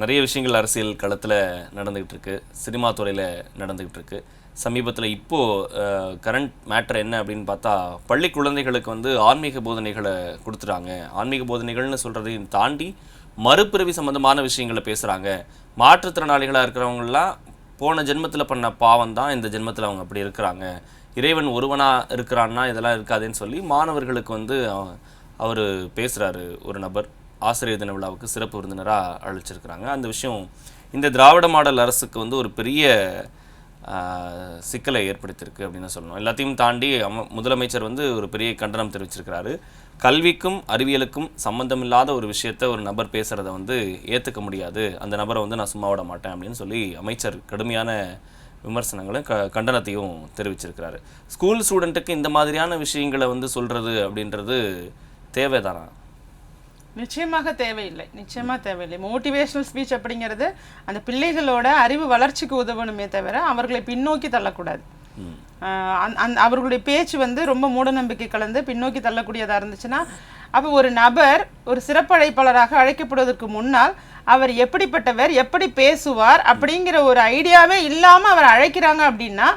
நிறைய விஷயங்கள் அரசியல் களத்தில் நடந்துக்கிட்டு இருக்கு சினிமா துறையில் நடந்துக்கிட்டு இருக்கு சமீபத்தில் இப்போது கரண்ட் மேட்ரு என்ன அப்படின்னு பார்த்தா பள்ளி குழந்தைகளுக்கு வந்து ஆன்மீக போதனைகளை கொடுத்துட்டாங்க. ஆன்மீக போதனைகள்னு சொல்கிறதையும் தாண்டி மறுபிறவி சம்மந்தமான விஷயங்களை பேசுகிறாங்க மாற்றுத்திறனாளிகளாக இருக்கிறவங்களாம் போன ஜென்மத்தில் பண்ண பாவம் தான் இந்த ஜென்மத்தில் அவங்க அப்படி இருக்கிறாங்க. இறைவன் ஒருவனாக இருக்கிறான்னா இதெல்லாம் இருக்காதுன்னு சொல்லி மாணவர்களுக்கு வந்து அவர் பேசுகிறாரு ஒரு நபர். ஆசிரியர் தின விழாவுக்கு சிறப்பு விருந்தினராக அழைச்சிருக்கிறாங்க. அந்த விஷயம் இந்த திராவிட மாடல் அரசுக்கு வந்து ஒரு பெரிய சிக்கலை ஏற்படுத்தியிருக்கு அப்படின்னு சொல்லணும். எல்லாத்தையும் தாண்டி அம- முதலமைச்சர் வந்து ஒரு பெரிய கண்டனம் தெரிவிச்சிருக்கிறாரு. கல்விக்கும் அறிவியலுக்கும் சம்பந்தமில்லாத ஒரு விஷயத்த ஒரு நபர் பேசுகிறத வந்து ஏற்றுக்க முடியாது. அந்த நபரை வந்து நான் சும்மா விட மாட்டேன் அப்படின்னு சொல்லி அமைச்சர் கடுமையான விமர்சனங்களும் க கண்டனத்தையும் தெரிவிச்சிருக்கிறாரு. ஸ்கூல் ஸ்டூடெண்ட்டுக்கு இந்த மாதிரியான விஷயங்களை வந்து சொல்கிறது அப்படின்றது தேவைதானா? நிச்சயமாக தேவையில்லை. நிச்சயமா தேவையில்லை. மோட்டிவேஷனல் ஸ்பீச் அப்படிங்கிறது அந்த பிள்ளைகளோட அறிவு வளர்ச்சிக்கு உதவணுமே தவிர அவர்களை பின்னோக்கி தள்ளக்கூடாது. அவர்களுடைய பேச்சு வந்து ரொம்ப மூடநம்பிக்கை கலந்து பின்னோக்கி தள்ளக்கூடியதா இருந்துச்சுன்னா அப்போ ஒரு நபர் ஒரு சிறப்பழைப்பாளராக அழைக்கப்படுவதற்கு முன்னால் அவர் எப்படிப்பட்டவர் எப்படி பேசுவார் அப்படிங்கிற ஒரு ஐடியாவே இல்லாம அவர் அழைக்கிறாங்க அப்படின்னா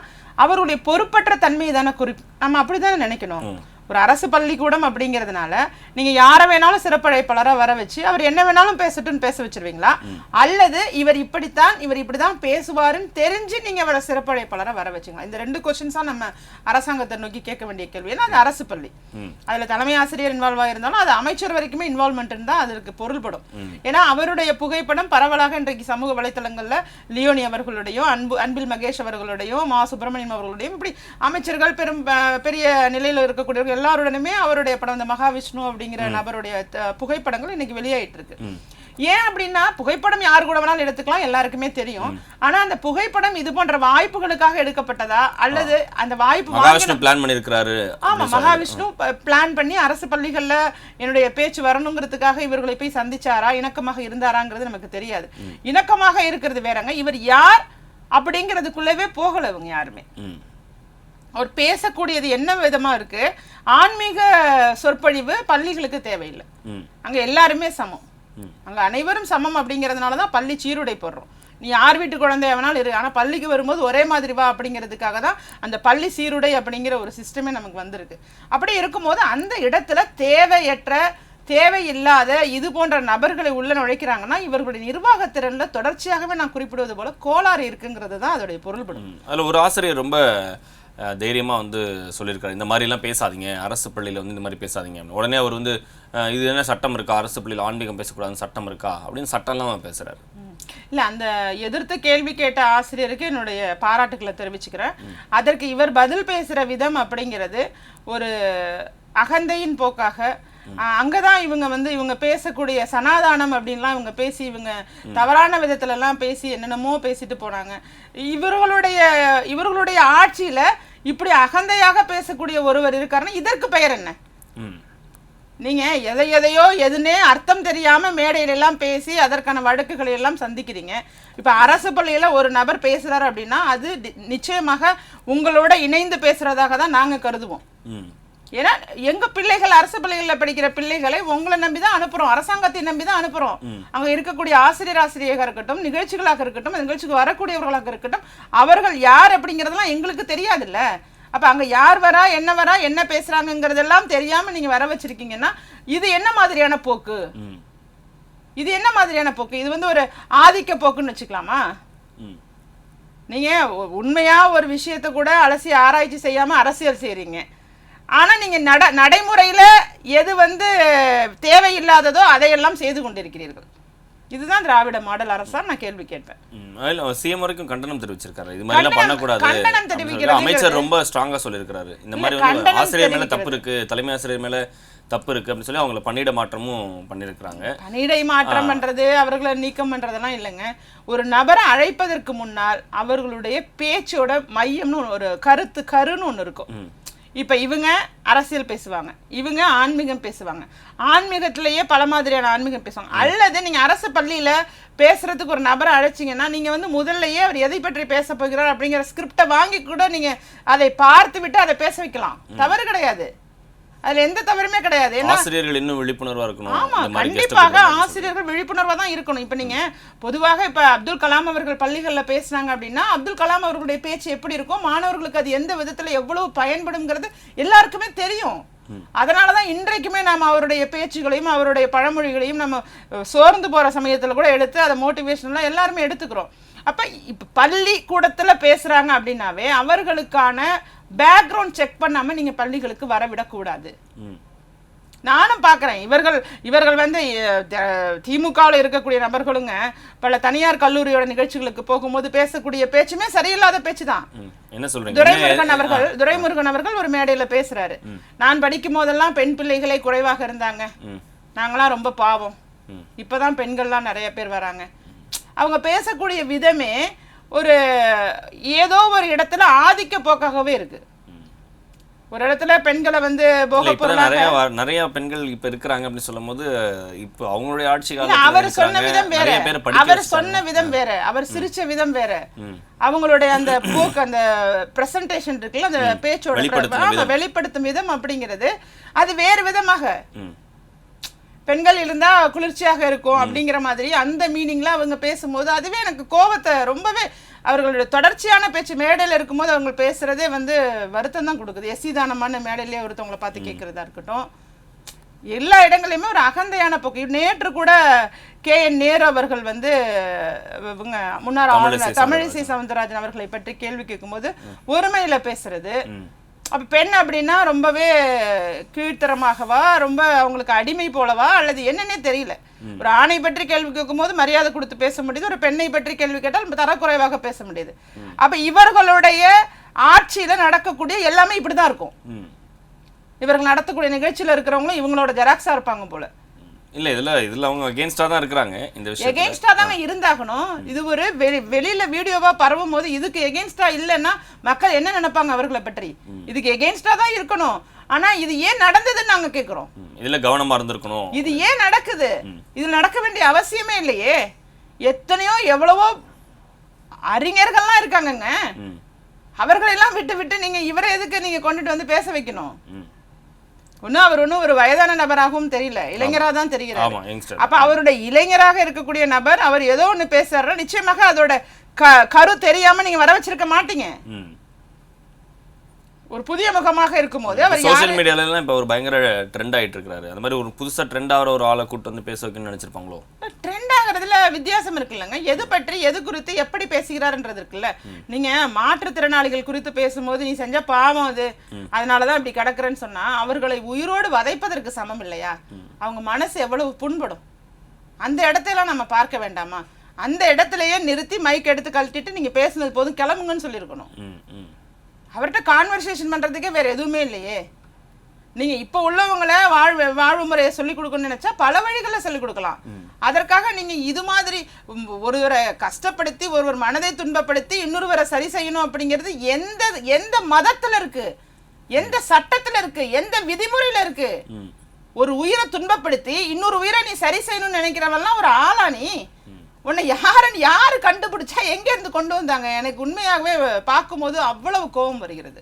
அவருடைய பொறுப்பற்ற தன்மையை தானே குறி நம்ம அப்படிதானே நினைக்கணும். ஒரு அரசு பள்ளிக்கூடம் அப்படிங்கிறதுனால நீங்க யாரை வேணாலும் சிறப்பழைப்பாளரா வர வச்சு அவர் என்ன வேணாலும் பேசட்டும்னு பேச வச்சிருவீங்களா? அல்லது இவர் இப்படித்தான் இவர் இப்படிதான் பேசுவாருன்னு தெரிஞ்சு நீங்க அவரை சிறப்பழைப்பாளரா வர வச்சுங்களா இந்த ரெண்டு கொஸ்டின்ஸா நம்ம அரசாங்கத்தை நோக்கி கேட்க வேண்டிய கேள்வி. ஏன்னா அது அரசு பள்ளி. அதுல தலைமை ஆசிரியர் இன்வால்வ் ஆயிருந்தாலும் அது அமைச்சர் வரைக்குமே இன்வால்மெண்ட் தான் அதற்கு பொருள்படும். ஏன்னா அவருடைய புகைப்படம் பரவலாக இன்றைக்கு சமூக வலைத்தளங்கள்ல லியோனி அவர்களுடையும் அன்பு அன்பில் மகேஷ் அவர்களுடையும் மா சுப்பிரமணியம் அவர்களுடையும் இப்படி அமைச்சர்கள் பெரும் பெரிய நிலையில இருக்கக்கூடியவர்கள் எல்லாருடனுமே அவருடைய படம் இந்த மகாவிஷ்ணு அப்படிங்கிற நபருடைய புகைப்படங்கள் இன்னைக்கு வெளியாயிட்டு இருக்கு ஏன் அப்படின்னா புகைப்படம் யார் கூட வேணாலும் எடுத்துக்கலாம் எல்லாருக்குமே தெரியும். ஆனா அந்த புகைப்படம் இது போன்ற வாய்ப்புகளுக்காக எடுக்கப்பட்டதா? அல்லது அந்த வாய்ப்பு மகாவிஷ்ணு பிளான் பண்ணியிருக்கிறாரு ஆமா மகாவிஷ்ணு பிளான் பண்ணி அரசு பள்ளிகள்ல என்னுடைய பேச்சு வரணுங்கிறதுக்காக இவர்களை போய் சந்திச்சாரா இணக்கமாக இருந்தாராங்கிறது நமக்கு தெரியாது. இணக்கமாக இருக்கிறது வேறங்க. இவர் யார் அப்படிங்கிறதுக்குள்ளவே போகல இவங்க யாருமே. அவர் பேசக்கூடியது என்ன விதமா இருக்கு? ஆன்மீக சொற்பொழிவு பள்ளிகளுக்கு தேவையில்லை. அங்க எல்லாருமே சமம். அங்க அனைவரும் சமம் அப்படிங்கிறதுனால தான் பள்ளி சீருடை போடுறோம். நீ யார் வீட்டு குழந்தைய வேணாலும் இரு. ஆனா பள்ளிக்கு வரும்போது ஒரே மாதிரி வா அப்படிங்கிறதுக்காக தான் அந்த பள்ளி சீருடை அப்படிங்கிற ஒரு சிஸ்டமே நமக்கு வந்திருக்கு. அப்படி இருக்கும்போது அந்த இடத்துல தேவையற்ற தேவையில்லாத இது போன்ற நபர்களை உள்ள நுழைக்கிறாங்கன்னா இவர்களுடைய நிர்வாகத்திறன்ல தொடர்ச்சியாகவே நான் குறிப்பிடுவது போல கோளாறு இருக்குங்கிறது தான் அதோடைய பொருள்படும். அதுல ஒரு ஆசிரியர் ரொம்ப அஹ், தைரியமா வந்து சொல்லியிருக்காரு. இந்த மாதிரிலாம் பேசாதீங்க. அரசு பள்ளியில வந்து இந்த மாதிரி பேசாதீங்க. உடனே அவர் வந்து இது என்ன சட்டம் இருக்கா? அரசு பள்ளியில் ஆன்மீகம் பேசக்கூடாதுன்னு சட்டம் இருக்கா? அப்படின்னு சட்டம்லாம் பேசுறாரு. இல்ல அந்த எதிர்த்து கேள்வி கேட்ட ஆசிரியருக்கு என்னுடைய பாராட்டுக்களை தெரிவிச்சுக்கிறேன். அதற்கு இவர் பதில் பேசுற விதம் அப்படிங்கிறது ஒரு அகந்தையின் போக்காக அங்கதான் இவங்க வந்து இவங்க பேசக்கூடிய சனாதானம் அப்படின்லாம் இவங்க பேசி இவங்க தவறான விதத்துல எல்லாம் பேசி என்னென்னமோ பேசிட்டு போனாங்க. இவர்களுடைய இவர்களுடைய ஆட்சியில இப்படி அகந்தையாக பேசக்கூடிய ஒருவர் இருக்காருன்னா இதற்கு பெயர் என்ன? நீங்க எதை எதையோ எதுனே அர்த்தம் தெரியாம மேடையில எல்லாம் பேசி அதற்கான வழக்குகளை எல்லாம் சந்திக்கிறீங்க. இப்ப அரசு பள்ளியில ஒரு நபர் பேசுறாரு அப்படின்னா அது நிச்சயமாக உங்களோட இணைந்து பேசுறதாக தான் நாங்க கருதுவோம். ஏன்னா எங்க பிள்ளைகள் அரசு பள்ளிகள்ல படிக்கிற பிள்ளைகளை உங்களை நம்பி தான் அனுப்புறோம். அரசாங்கத்தை நம்பி தான் அனுப்புறோம் அங்க இருக்கக்கூடிய ஆசிரியர் ஆசிரியராக இருக்கட்டும் நிகழ்ச்சிகளாக இருக்கட்டும் நிகழ்ச்சிக்கு வரக்கூடியவர்களாக இருக்கட்டும் அவர்கள் யார் அப்படிங்கறதெல்லாம் எங்களுக்கு தெரியாதுல்ல. அப்ப அங்க யார் வரா என்ன வரா என்ன பேசுறாங்கங்கிறதெல்லாம் தெரியாம நீங்க வர வச்சிருக்கீங்கன்னா இது என்ன மாதிரியான போக்கு? இது என்ன மாதிரியான போக்கு? இது வந்து ஒரு ஆதிக்க போக்குன்னு வச்சுக்கலாமா? நீங்க உண்மையா ஒரு விஷயத்தை கூட அலசி ஆராய்ச்சி செய்யாம அரசியல் செய்றீங்க. ஆனா நீங்க நட நடைமுறையில எது வந்து தேவையில்லாததோ அதையெல்லாம் செய்து கொண்டிருக்கிறீர்கள். இதுதான் திராவிட மாடல் அரசா நான் கேள்வி கேட்பேன். சிஎம் வரைக்கும் கண்டனம் தெரிவிச்சிருக்காரு. இது மாதிரிலாம் கண்டனம் பண்ணக்கூடாது. அமைச்சர் ரொம்ப ஸ்ட்ராங்கா சொல்லியிருக்காரு இந்த மாதிரி வந்து ஆசிரியர் மேல தப்பு இருக்கு தலைமை ஆசிரியர் மேல தப்பு இருக்கு அப்படின்னு சொல்லி அவங்கள பணியிட மாற்றமும் பண்ணியிருக்கிறாங்க. பணியிடை மாற்றம் பண்றது அவர்களை நீக்கம் பண்றதெல்லாம் இல்லைங்க. ஒரு நபரை அழைப்பதற்கு முன்னால் அவர்களுடைய பேச்சோட மையம்னு ஒரு கருத்து கருன்னு ஒண்ணு இருக்கும். இப்ப இவங்க அரசியல் பேசுவாங்க. இவங்க ஆன்மீகம் பேசுவாங்க. ஆன்மீகத்திலேயே பல மாதிரியான ஆன்மீகம் பேசுவாங்க. அல்லது நீங்க அரசு பள்ளியில பேசுறதுக்கு ஒரு நபரை அழைச்சிங்கன்னா நீங்க வந்து முதல்லயே அவர் எதை பற்றி பேச போகிறார் அப்படிங்கிற ஸ்கிரிப்டை வாங்கி கூட நீங்க அதை பார்த்து விட்டு அதை பேச வைக்கலாம். தவறு கிடையாது. அதுல எந்த தவறுமே கிடையாது. ஆசிரியர்கள் இன்னும் விழிப்புணர்வா இருக்கணும். ஆமா கண்டிப்பாக. ஆசிரியர்கள் விழிப்புணர்வா தான் இருக்கணும். இப்ப நீங்க பொதுவாக இப்ப அப்துல் கலாம் அவர்கள் பள்ளிகள்ல பேசுனாங்க அப்படின்னா அப்துல் கலாம் அவர்களுடைய பேச்சு எப்படி இருக்கும் மாணவர்களுக்கு அது எந்த விதத்துல எவ்வளவு பயன்படுங்கிறது எல்லாருக்குமே தெரியும். அதனாலதான் இன்றைக்குமே நாம அவருடைய பேச்சுகளையும் அவருடைய பழமொழிகளையும் நம்ம சோர்ந்து போற சமயத்துல கூட எடுத்து அதை மோட்டிவேஷனலா எல்லாருமே எடுத்துக்கிறோம். அப்ப இப்ப பள்ளி கூடத்துல பேசுறாங்க அப்படின்னாவே அவர்களுக்கான பேக்ரவுண்ட் செக் பண்ணாம நீங்க பள்ளிகளுக்கு வர விடக்கூடாது ம். நானும் பார்க்குறேன் இவர்கள் இவர்கள் வந்து திமுகவில் இருக்கக்கூடிய நபர்களுங்க பல தனியார் கல்லூரியோட நிகழ்ச்சிகளுக்கு போகும்போது பேசக்கூடிய பேச்சுமே சரியில்லாத பேச்சு தான் ம். என்ன சொல்றீங்க? துரைமுருகன் அவர்கள் துரைமுருகன் அவர்கள் ஒரு மேடையில பேசுறாரு. நான் படிக்கும் போதெல்லாம் பெண் பிள்ளைகளே குறைவாக இருந்தாங்க. நாங்களாம் ரொம்ப பாவம். இப்பதான் பெண்கள்லாம் நிறைய பேர் வராங்க. அவங்க பேசக்கூடிய விதமே ஒரு ஏதோ ஒரு இடத்துல ஆதிக்க போக்காகவே இருக்கு. ஒரு இடத்துல பெண்களை வந்து நிறைய நிறைய பெண்கள் இப்ப இருக்கிறாங்க அப்படின்னு சொல்லும்போது இப்போ அவங்களுடைய ஆட்சி அவர் சொன்ன. விதம் வேற. அவர். சொன்ன விதம் வேற. அவர் சிரிச்ச விதம் வேற. அவங்களுடைய அந்த போக்கு அந்த பிரசன்டேஷன் இருக்குல்ல அந்த பேச்சோட வெளிப்படுத்தும் விதம் அப்படிங்கிறது. அது வேறு விதமாக. பெண்கள் இருந்தா குளிர்ச்சியாக இருக்கும் அப்படிங்கிற மாதிரி அந்த மீனிங்ல அவங்க பேசும்போது அதுவே எனக்கு கோபத்தை ரொம்பவே அவர்களுடைய தொடர்ச்சியான பேச்சு மேடையில இருக்கும்போது அவங்க பேசுறதே வந்து வருத்தம் தான் கொடுக்குது. எஸ்சி தானமான மேடையிலேயே ஒருத்தவங்களை பார்த்து கேட்கறதா இருக்கட்டும். எல்லா இடங்களையுமே ஒரு அகந்தையான போக்கு. நேற்று கூட கே என் நேரு அவர்கள் வந்து இவங்க முன்னாள் ஆளுநர் தமிழிசை சவுந்தரராஜன் அவர்களை பற்றி கேள்வி கேட்கும்போது ஒருமையில பேசுறது. அப்ப பெண் அப்படின்னா ரொம்பவே கீழ்த்தரமாகவா? ரொம்ப அவங்களுக்கு அடிமை போலவா? அல்லது என்னன்னே தெரியல. ஒரு ஆணை பற்றி கேள்வி கேட்கும்போது மரியாதை கொடுத்து பேச முடியுது. ஒரு பெண்ணை பற்றி கேள்வி கேட்டால் தரக்குறைவாக பேச முடியுது. அப்ப இவர்களுடைய ஆட்சியில நடக்கக்கூடிய எல்லாமே இப்படிதான் இருக்கும். ம். இவர்கள் நடத்தக்கூடிய நிகழ்ச்சியில இருக்கிறவங்களும் இவங்களோட ஜெராக்ஸா இருப்பாங்க போல. இல்ல இதுல இதுல அவங்க அகேன்ஸ்டா தான் இருக்கிறாங்க இந்த விஷயம் எகெயின்ஸ்டா தாங்க இருந்தாகணும். இது ஒரு வெளி வெளியில வீடியோவா பரவும் போது இதுக்கு எகெயின்ஸ்டா இல்லைன்னா மக்கள் என்ன நினைப்பாங்க அவர்களை பற்றி? இதுக்கு எகெயின்ஸ்டா தான் இருக்கணும். ஆனா இது ஏன் நடந்ததுன்னு நாங்க கேக்குறோம். இதுல கவனமா இருந்திருக்கணும். இது ஏன் நடக்குது? இது நடக்க வேண்டிய அவசியமே இல்லையே. எத்தனையோ எவ்வளவோ அறிஞர்கள்லாம் இருக்காங்கங்க. அவர்களெல்லாம் விட்டு விட்டு நீங்க இவரை எதுக்கு நீங்க கொண்டுட்டு வந்து பேச வைக்கணும்? ம். ஒன்னும் அவர் ஒன்றும் ஒரு வயதான நபராகவும் தெரியல. இளைஞரா தான் தெரிகிறார். அப்ப அவருடைய இளைஞராக இருக்கக்கூடிய நபர் அவர் ஏதோ ஒண்ணு பேசுறாருன்னா நிச்சயமாக அதோட க கரு தெரியாம நீங்க வர வச்சிருக்க மாட்டீங்க. ஒரு புதிய முகமாக இருக்கும்போது அவர் சோஷியல் மீடியால எல்லாம் இப்ப ஒரு பயங்கர ட்ரெண்ட் ஆயிட்டு இருக்காரு அந்த மாதிரி ஒரு புதுசா ட்ரெண்ட் ஆகிற ஒரு ஆளை கூட்டு வந்து பேச வைக்கணும்னு நினைச்சிருப்பாங்களோ? வித்தியாசம் இருக்குல்லங்க. எது பற்றி எது குறித்து எப்படி பேசுகிறாருன்றது இருக்குல்ல. நீங்க மாற்றுத்திறனாளிகள் குறித்து பேசும்போது நீ செஞ்ச பாவம் அது. அதனாலதான் இப்படி கிடக்குறேன்னு சொன்னா அவர்களை உயிரோடு வதைப்பதற்கு சமம் இல்லையா? அவங்க மனசு எவ்வளவு புண்படும். அந்த இடத்தையெல்லாம் நம்ம பார்க்க வேண்டாமா? அந்த இடத்துலயே நிறுத்தி மைக் எடுத்து கழட்டிட்டு நீங்க பேசுனது போதும் கிளம்புங்கன்னு சொல்லியிருக்கணும். அவர்கிட்ட கான்வர்சேஷன் பண்றதுக்கே வேற எதுவுமே இல்லையே. நீங்க இப்ப உள்ளவங்கள வாழ்வு வாழ்வு முறையை சொல்லிக் கொடுக்கணும்னு நினைச்சா பல வழிகளில் சொல்லிக் கொடுக்கலாம். அதற்காக நீங்க இது மாதிரி ஒருவரை கஷ்டப்படுத்தி ஒருவர் மனதை துன்பப்படுத்தி இன்னொருவரை சரி செய்யணும் அப்படிங்கிறது எந்த எந்த மதத்துல இருக்கு? எந்த சட்டத்துல இருக்கு? எந்த விதிமுறையில இருக்கு? ஒரு உயிரை துன்பப்படுத்தி இன்னொரு உயிரை நீ சரி செய்யணும்னு நினைக்கிறவெல்லாம் ஒரு ஆளா நீ? உன்னை யாருன்னு யாரு கண்டுபிடிச்சா எங்க இருந்து கொண்டு வந்தாங்க? எனக்கு உண்மையாகவே பார்க்கும்போது அவ்வளவு கோபம் வருகிறது.